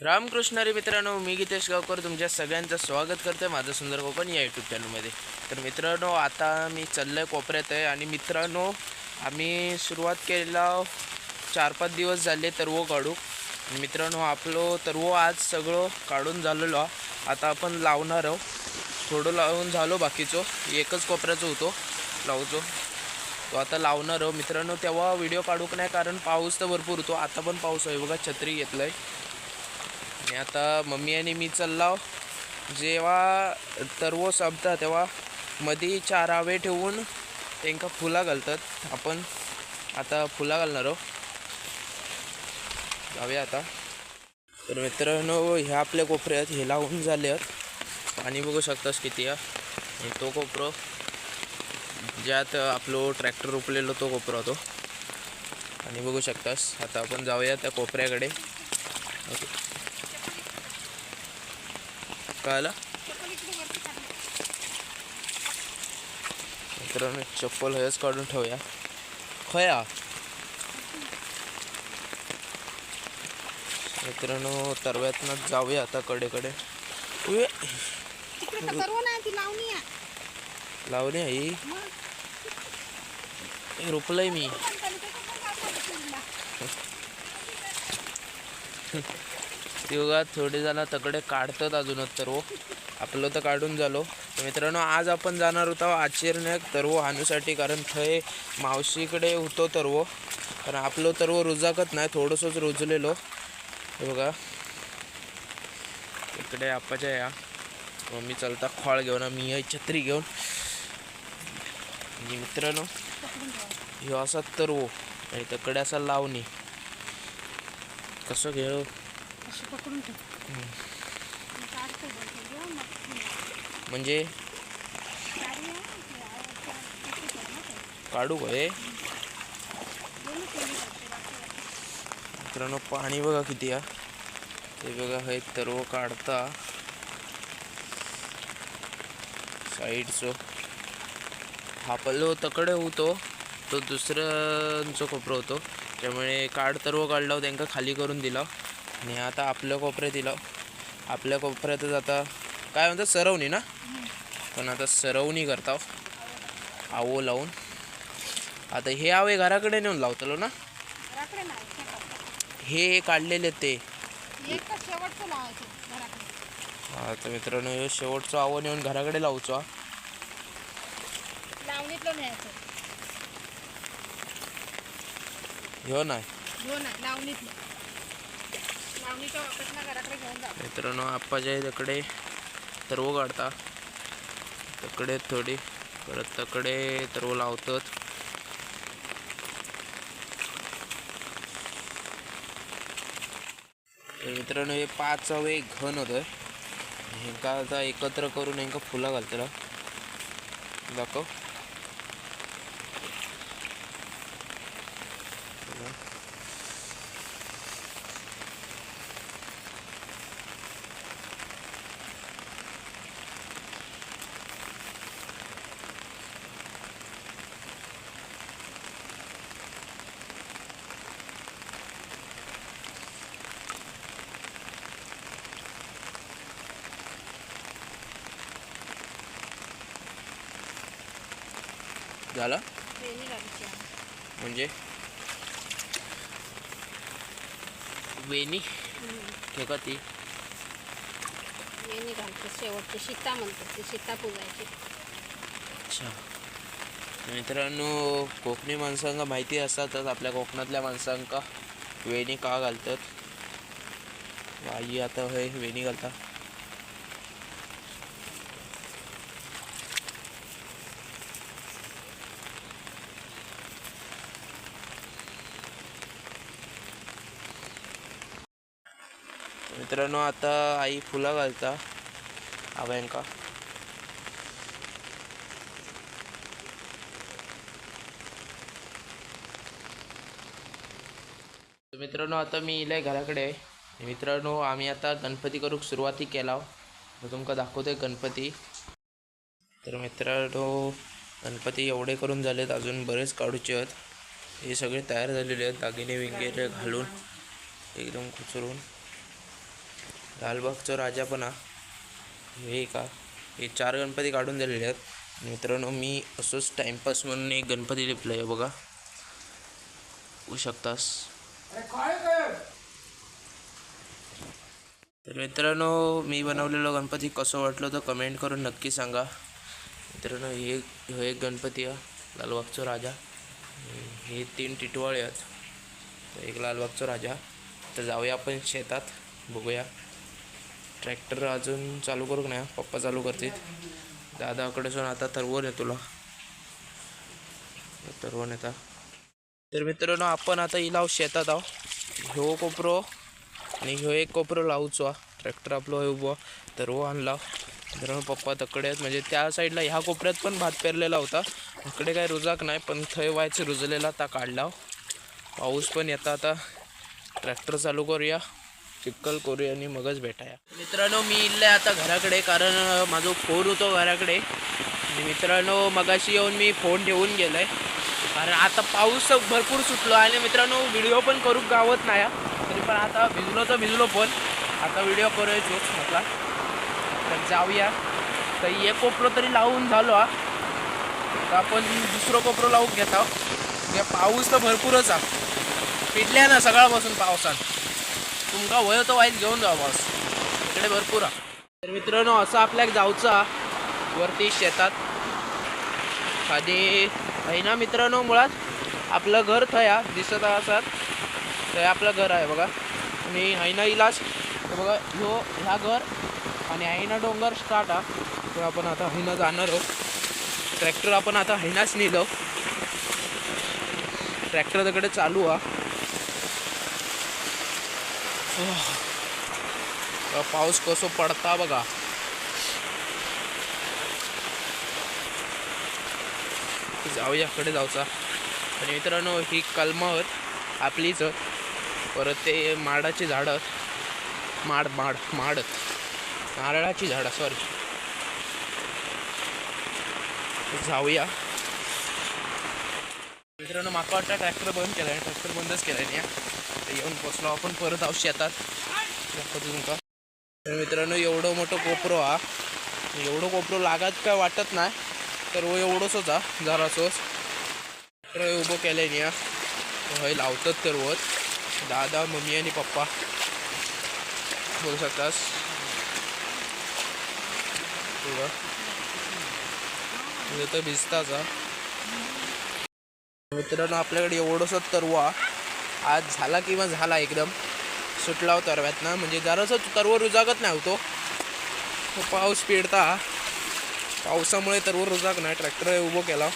रामकृष्णारी मित्रांनो मी गीतेश गावकर तुमच्या सगळ्यांचं स्वागत करतोय माझं सुंदर कोकण या यूट्यूब चॅनलमध्ये तर मित्रांनो आता मी चाललो आहे कोपऱ्यात आहे आणि मित्रांनो आम्ही सुरुवात केलेला चार पाच दिवस झाले तरवो काढू आणि मित्रांनो आपलो तरवो आज सगळं काढून झालेलो. आता आपण लावणार आहोत. थोडं लावून झालो बाकीचं. एकच कोपऱ्याचं होतो. लावचो तो आता लावणार आहो मित्रांनो तेव्हा व्हिडिओ काढूक नाही कारण पाऊस तर भरपूर होतो. आता पण पाऊस आहे. बघा छत्री घेतलं आणि आता मम्मी आणि मी चाललाव जेव्हा तरवो संपता तेव्हा मधी चार आवे ठेवून त्यांका फुला घालतात. आपण आता फुला घालणार आहोत जाऊया आता. तर मित्रांनो ह्या आपल्या कोपऱ्यात हे लावून झाले आहेत आणि बघू शकतास किती आहे. आणि तो कोपरो ज्यात आपलो ट्रॅक्टर उपलेलो तो कोपरा होतो आणि बघू शकतास आता आपण जाऊया त्या कोपऱ्याकडे. ओके. कळलं मित्रांनो चप्पल हयच काढून ठेवूया. खया. मित्रांनो तरव्यातनं जाऊया आता कडेकडे. लावली आई रोपलंय मी. पण ती थोडे जण तकडे काढतात अजूनच तरवो हो. आपलं तर काढून झालो. तर मित्रांनो आज आपण जाणार होतो आचेरण्याक तरवो हो हाणूसाठी कारण थंय मावशीकडे होतो तरवो हो. कारण आपलं तरव रुजाकत नाही थोडंसंच रुजलेलो. बघा. इकडे आपाच्या या. मम्मी चलता खोळ घेऊन मी या छत्री घेऊन. आणि मित्रांनो ह्यो असा तरवो आणि तकडे असा लावणी. कसं घेऊ अशी पकडून ठेव म्हणजे? काढू काय हे? मित्रांनो पाणी बघा किती आहे. ते बघा हे तरव काढता. साईडचं. हा पल्लो तकडे होतो. तो दुसऱ्यांचो कोपरा होतो. त्यामुळे काढ तरव काढला त्यांका खाली करून दिला. आणि आता आपल्या कोपऱ्यात दिला. आपल्या कोपऱ्यातच आता काय म्हणतात सरवणी ना? पण आता सरवणी करता आवो लावून. आता हे आवे घराकडे नेऊन लावतलो ना. हे काढलेले ते. आता मित्रांनो ह्यो शेवटचं आवड येऊन घराकडे लावचो हा. ह्यो नाही हो नाही लावणीतलं लावणीच्या वापरला घराकडे घेऊन जा मित्रांनो आप्पाच्या तकडे तरव काढता तकडे थोडी परत तकडे तरव लावतात. मित्रांनो हे पाच हवे घन होतं ह्यांका आता एकत्र करून ह्यांका फुलं घालतला. दाखव. झालं. म्हणजे? वेणी हे का ती? वेणी घालतो शेवटची. सीता म्हणतात ती सीता पूजायची. अच्छा. मित्रांनो कोकणी माणसांका माहिती असतातच आपल्या कोकणातल्या माणसांका. वेणी का घालतात? आई आता होय वेणी घालता. मित्रांनो आता आई फुलं घालता. आव्यांका तर मित्रांनो आता मी इलाय घराकडे आहे. मित्रांनो आम्ही आता गणपती करूक सुरुवाती केला तर तुमका दाखवतोय गणपती. तर मित्रांनो गणपती एवढे करून झालेत अजून बरेच काढूचे आहेत. हे सगळे तयार झालेले आहेत दागिने वगैरे घालून एकदम खुचरून. लालबागचा राजा पण हे का हे चार गणपती काढून दिलेले आहेत. मित्रांनो मी असंच टाइमपास म्हणून एक गणपती लिपलं आहे बघा. होऊ शकतास. तर मित्रांनो मी बनवलेलं गणपती कसं वाटलं तर कमेंट करून नक्की सांगा. मित्रांनो हे हो एक गणपती आहे लालबागचा राजा. हे तीन टिटवाळे आहेत. एक लालबागचा राजा. तर जाऊया आपण शेतात बघूया. ट्रॅक्टर अजून चालू करू नाही? पप्पा चालू करतील. दादाकडे जाऊन आता तरवण आहे तुला. तरवण येता तर मित्रांनो आपण आता ही लाव शेतात आहो. ह्यो कोपरो आणि ह्यो एक कोपरो लावचो ट्रॅक्टर आपलं हे उभं. तरवो आणला. मित्रांनो पप्पा तकडे आहेत. म्हणजे त्या साईडला ह्या कोपऱ्यात पण भात पेरलेला होता. इकडे काय रुजाक नाही पण थंय व्हायचं रुजलेला आता काढला पाऊस पण येता आता. ट्रॅक्टर चालू करूया. चिक्कल करूया आणि मगच भेटाया. मित्रांनो मी इल्ले आता घराकडे कारण माझा फोन होतो घराकडे. आणि मित्रांनो मगाशी येऊन मी फोन ठेवून आहे कारण आता पाऊस भरपूर सुटलो आणि मित्रांनो व्हिडिओ पण करू गावत नाही. हा. तरी पण आता भिजलो तर भिजलो पण आता व्हिडिओ करूया जोच म्हटला. तर जाऊया. तर एक कोपरं तरी लावून झालो हा. तर आपण दुसरं कोपरं लावून घेत आहोत. म्हणजे पाऊस तर भरपूरच आहे. पिटल्या ना सगळ्यापासून पावसात. तुमका वय तो वाईट घेऊन जावा बॉस. इकडे भरपूर हा तर मित्रांनो असं आपल्याक जाऊचं वरती शेतात आणि आहे ना मित्रांनो मुळात? आपलं घर थया दिसत असतात थंय आपलं घर आहे बघा. आणि हैना इलाज. बघा ह्यो ह्या घर आणि हैना डोंगर स्टार्ट हा. तर आपण आता हैना जाणार आहोत. ट्रॅक्टर आपण आता हैनाच नेलो. ट्रॅक्टर तिकडे चालू हा. पाऊस कसो पडता बघा. जाऊयाकडे जाऊचा. आणि मित्रांनो ही कलमत आपलीच. परत ते माडाची झाडं. माड माड माड. नारळाची झाडं सॉरी जाऊया. मित्रांनो माका वाटतं ट्रॅक्टर बंद केला आहे ट्रॅक्टर बंदच केला आहे येऊन पोचलो. आपण परत आहोत शेतात दाखवतो तुमका मित्रांनो एवढं मोठं कोपरो हा. एवढं कोपरो लागत काय वाटत नाही. तर वो एवढंच होता जरासोच. उभं केलं नाही हय लावतात तर वत दादा मम्मी आणि पप्पा. बोलू शकतास. तर भिजताच मित्रांनो आपल्याकडे एवढंसं तरवा आज झाला किंवा झाला एकदम. सुटला होता तरव्यात म्हणजे जरासं तरवर रुजागत नाही होतो. तो पाऊस पिडता पावसामुळे तरवर रुजाक नाही. ट्रॅक्टर उभं केला.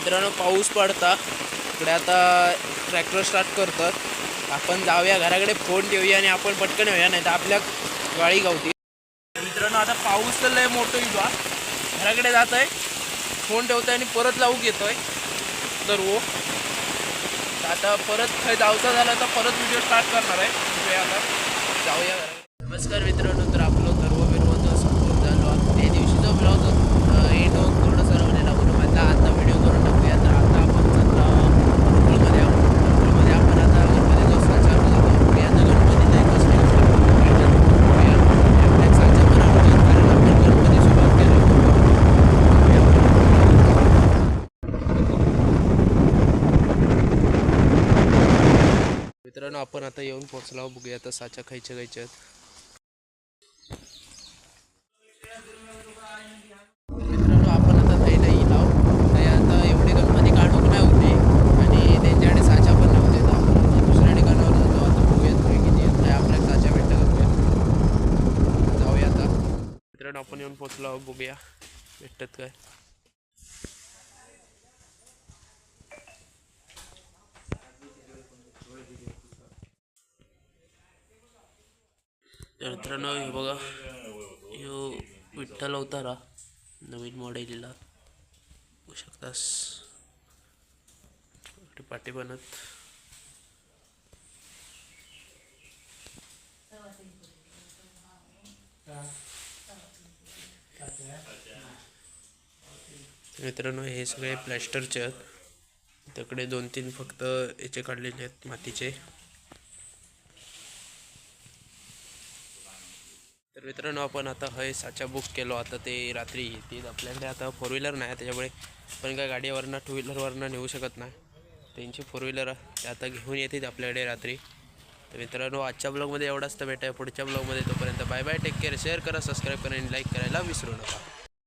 मित्रांनो पाऊस पडता. इकडे आता ट्रॅक्टर स्टार्ट करतात. आपण जाऊया घराकडे फोन ठेवूया आणि आपण पटकन येऊया नाही तर आपल्या गाडी गावती मित्रांनो आता पाऊस तर लय मोठं येतो घराकडे जात आहे फोन ठेवतोय आणि परत लावू घेतोय तर वो आता परत खय जाऊचा झाला तर परत व्हिडिओ स्टार्ट करणार आहे. आता. जाऊया घरा नमस्कार मित्रांनो तर आपलं सर्व विरोध संपूर्ण झालो आहे. त्या दिवशीचा ब्लॉग एटो थोडं सरवलेला म्हणून म्हटलं आता व्हिडिओ करून टाकूया तर आता आपण चाललो अकोलमध्ये आहोत. अकोलमध्ये आपण आता गणपतीचा साचा बघतो आता गणपतीला एक कसं बघूया आपल्या साचा पण आवडतो कारण आपण गणपती सुरुवात केलं मित्रांनो आपण आता येऊन पोहोचलो. बघूया आता साचा खायच्या खायच्या आहेत मित्रांनो आपण आता थैला येईल ते आता एवढे गणपती काढूक नाही होते. आणि त्यांच्याकडे साचा पण नव्हते. तर आपण आता दुसऱ्या ठिकाणावर जातो. आता बघूया थोडे किती आहेत काय आपल्याला साचा भेटतात जाऊया आता. मित्रांनो आपण येऊन पोहोचलो बघूया. भेटतात काय? तर मित्रांनो हे बघा. ह्यो विठ्ठल अवतारा नवीन मॉडेलला बघू शकतास. पाठी बनत. मित्रांनो हे सगळे प्लॅस्टरचे आहेत. त्याकडे दोन तीन फक्त याचे काढलेले आहेत मातीचे. तर मित्रांनो आपण आता हय साचा बुक केलो. आता ते रात्री येतील आपल्याकडे आता फोर व्हीलर नाही त्याच्यामुळे पण काय गाडीवरनं टू व्हीलरवरनं नेऊ शकत नाही. त्यांची फोर व्हीलर आता घेऊन येतील आपल्याकडे रात्री. तर मित्रांनो आजच्या ब्लॉगमध्ये एवढाच. तर भेटाय पुढच्या ब्लॉगमध्ये तोपर्यंत bye bye take care share करा सबस्क्राईब करा आणि लाईक करायला विसरू नका.